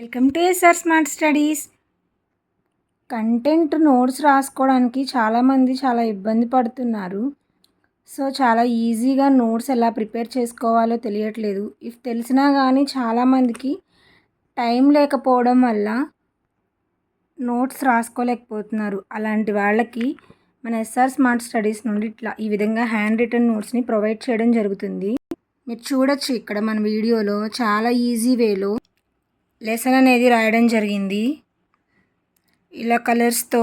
Welcome to SR smart studies content notes రాసుకోవడానికి చాలామంది చాలా ఇబ్బంది పడుతున్నారు. సో చాలా ఈజీగా నోట్స్ ఎలా ప్రిపేర్ చేసుకోవాలో తెలియట్లేదు. ఇఫ్ తెలిసినా కానీ చాలామందికి టైం లేకపోవడం వల్ల నోట్స్ రాసుకోలేకపోతున్నారు. అలాంటి వాళ్ళకి మన ఎస్ఆర్ స్మార్ట్ స్టడీస్ నుండి ఇట్లా ఈ విధంగా హ్యాండ్ రిటర్న్ నోట్స్ని ప్రొవైడ్ చేయడం జరుగుతుంది. మీరు చూడొచ్చు ఇక్కడ మన వీడియోలో చాలా ఈజీ వేలో లెసన్ అనేది రాయడం జరిగింది. ఇలా కలర్స్తో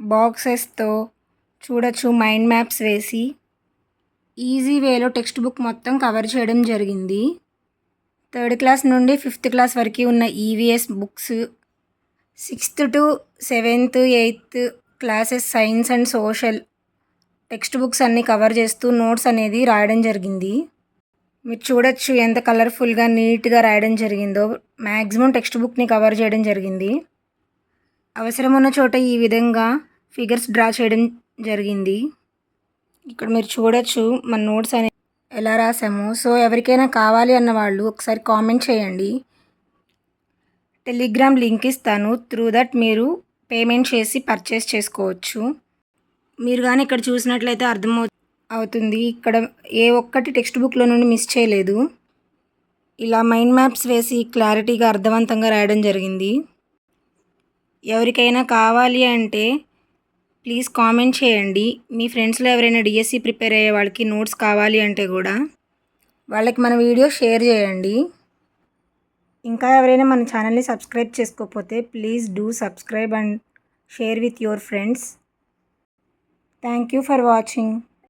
బాక్సెస్తో చూడొచ్చు మైండ్ మ్యాప్స్ వేసి. ఈజీ వేలో టెక్స్ట్ బుక్ మొత్తం కవర్ చేయడం జరిగింది. థర్డ్ క్లాస్ నుండి ఫిఫ్త్ క్లాస్ వరకు ఉన్న EVS books sixth to seventh eighth classes science and social text books అన్నీ కవర్ చేస్తూ నోట్స్ అనేది రాయడం జరిగింది. మీరు చూడొచ్చు ఎంత కలర్ఫుల్గా నీట్గా రాయడం జరిగిందో. మ్యాక్సిమం టెక్స్ట్ బుక్ని కవర్ చేయడం జరిగింది. అవసరం ఉన్న చోట ఈ విధంగా ఫిగర్స్ డ్రా చేయడం జరిగింది. ఇక్కడ మీరు చూడొచ్చు మన నోట్స్ అనే ఎలా రాసాము. సో ఎవరికైనా కావాలి అన్న వాళ్ళు ఒకసారి కామెంట్ చేయండి. టెలిగ్రామ్ లింక్ ఇస్తాను. త్రూ దట్ మీరు పేమెంట్ చేసి పర్చేస్ చేసుకోవచ్చు. మీరు కానీ ఇక్కడ చూసినట్లయితే అర్థమవుతుంది అవుతుంది. ఇక్కడ ఏ ఒక్కటి టెక్స్ట్ బుక్లో నుండి మిస్ చేయలేదు. ఇలా మైండ్ మ్యాప్స్ వేసి క్లారిటీగా అర్థవంతంగా రాయడం జరిగింది. ఎవరికైనా కావాలి అంటే ప్లీజ్ కామెంట్ చేయండి. మీ ఫ్రెండ్స్లో ఎవరైనా డిఎస్సి ప్రిపేర్ అయ్యే వాళ్ళకి నోట్స్ కావాలి అంటే కూడా వాళ్ళకి మన వీడియో షేర్ చేయండి. ఇంకా ఎవరైనా మన ఛానల్ని సబ్స్క్రైబ్ చేసుకోకపోతే please do subscribe and share with your friends. Thank you for watching.